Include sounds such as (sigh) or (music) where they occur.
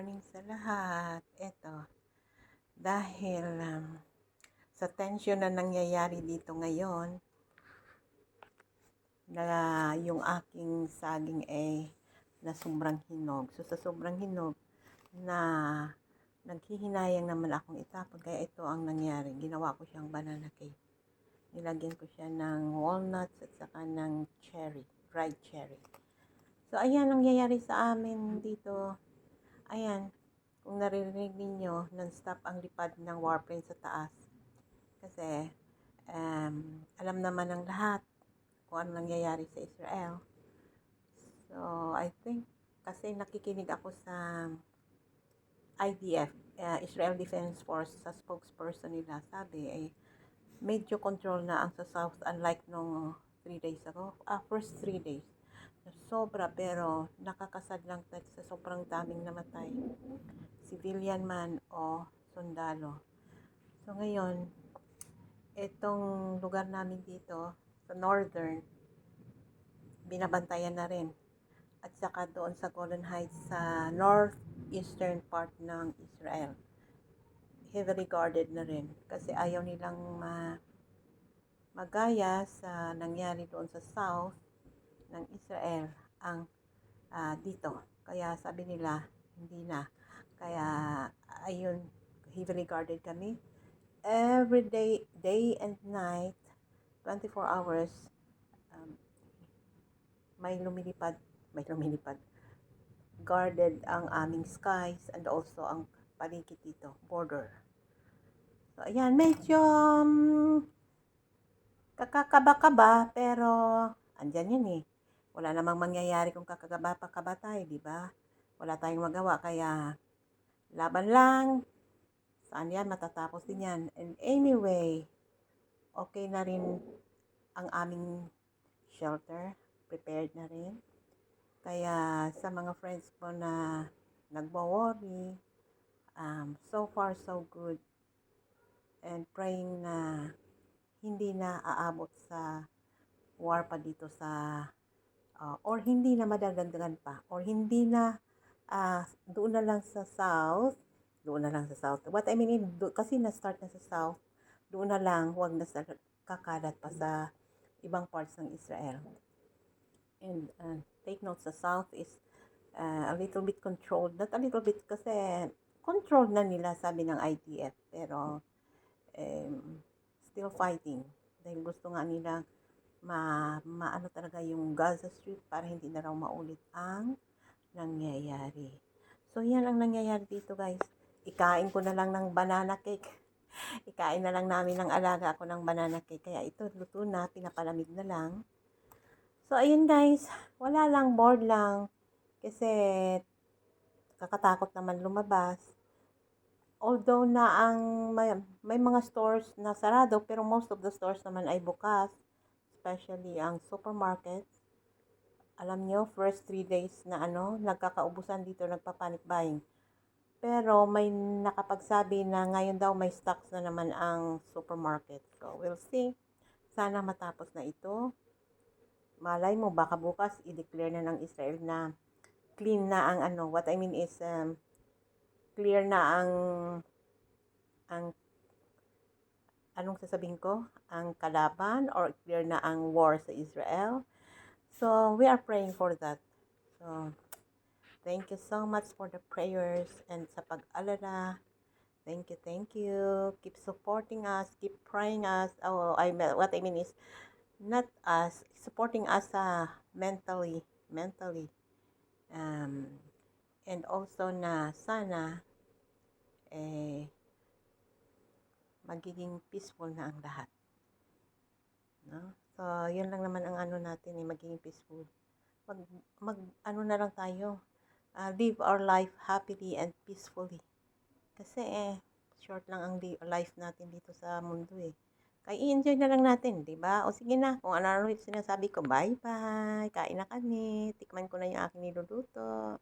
morning sa lahat. Eto, dahil um, sa tension na nangyayari dito ngayon, na yung aking saging ay na sobrang hinog. So, sa sobrang hinog, na naghihinayang naman akong itapon. Kaya ito ang nangyari. Ginawa ko siyang banana cake. Nilagyan ko siya ng walnuts at saka ng cherry, dried cherry. So, ayan ang nangyayari sa amin dito. Ayan, kung naririnig ninyo, non-stop ang lipad ng warplane sa taas. Kasi, um, alam naman ng lahat kung ano nangyayari sa Israel. So, I think, kasi nakikinig ako sa IDF, uh, Israel Defense Force, sa spokesperson nila, sabi, ay medyo control na ang sa South, unlike nung 3 days ago. Ah, first 3 days sobra pero nakakasad lang sa sobrang daming namatay. Civilian man o sundalo. So ngayon, itong lugar namin dito sa northern, binabantayan na rin. At saka doon sa Golden Heights sa northeastern part ng Israel. Heavily guarded na rin kasi ayaw nilang ma magaya sa nangyari doon sa south ng Israel ang uh, dito. Kaya sabi nila, hindi na. Kaya, ayun, heavily guarded kami. Every day, day and night, 24 hours, um, may lumilipad, may lumilipad. Guarded ang aming skies and also ang paligid dito, border. So, ayan, medyo um, kakakaba-kaba, pero andyan yan eh wala namang mangyayari kung kakagaba pa ka ba tayo, di ba? Wala tayong magawa, kaya laban lang. Saan yan? Matatapos din yan. And anyway, okay na rin ang aming shelter. Prepared na rin. Kaya sa mga friends ko na nagbo-worry, um, so far so good. And praying na hindi na aabot sa war pa dito sa uh, or hindi na madagdagan pa or hindi na uh, doon na lang sa south doon na lang sa south. What I mean do, kasi na-start na sa south doon na lang huwag na sa kakalat pa sa ibang parts ng Israel. And uh, take note sa south is uh, a little bit controlled not a little bit kasi controlled na nila sabi ng IDF pero um, still fighting. Dahil gusto nga nila ma, maano talaga yung Gaza Strip para hindi na raw maulit ang nangyayari. So, yan ang nangyayari dito guys. Ikain ko na lang ng banana cake. (laughs) Ikain na lang namin ng alaga ako ng banana cake. Kaya ito, luto na, pinapalamig na lang. So, ayun guys. Wala lang, bored lang. Kasi, kakatakot naman lumabas. Although na ang may, may mga stores na sarado, pero most of the stores naman ay bukas especially ang supermarkets. Alam nyo, first 3 days na ano, nagkakaubusan dito, nagpa-panic buying. Pero may nakapagsabi na ngayon daw may stocks na naman ang supermarket. So, we'll see. Sana matapos na ito. Malay mo, baka bukas i-declare na ng Israel na clean na ang ano. What I mean is, um, clear na ang ang anong sasabihin ko? Ang kalaban or clear na ang war sa Israel. So, we are praying for that. So, thank you so much for the prayers and sa pag-alala. Thank you, thank you. Keep supporting us, keep praying us. Oh, I what I mean is not us, supporting us uh, mentally, mentally. Um, and also na sana eh magiging peaceful na ang lahat. No? So, yun lang naman ang ano natin eh, magiging peaceful. Mag, mag ano na lang tayo, uh, live our life happily and peacefully. Kasi eh, short lang ang life natin dito sa mundo eh. Kaya i-enjoy na lang natin, di ba? O sige na, kung ano-ano sinasabi ko, bye-bye, kain na kami, tikman ko na yung aking niluluto.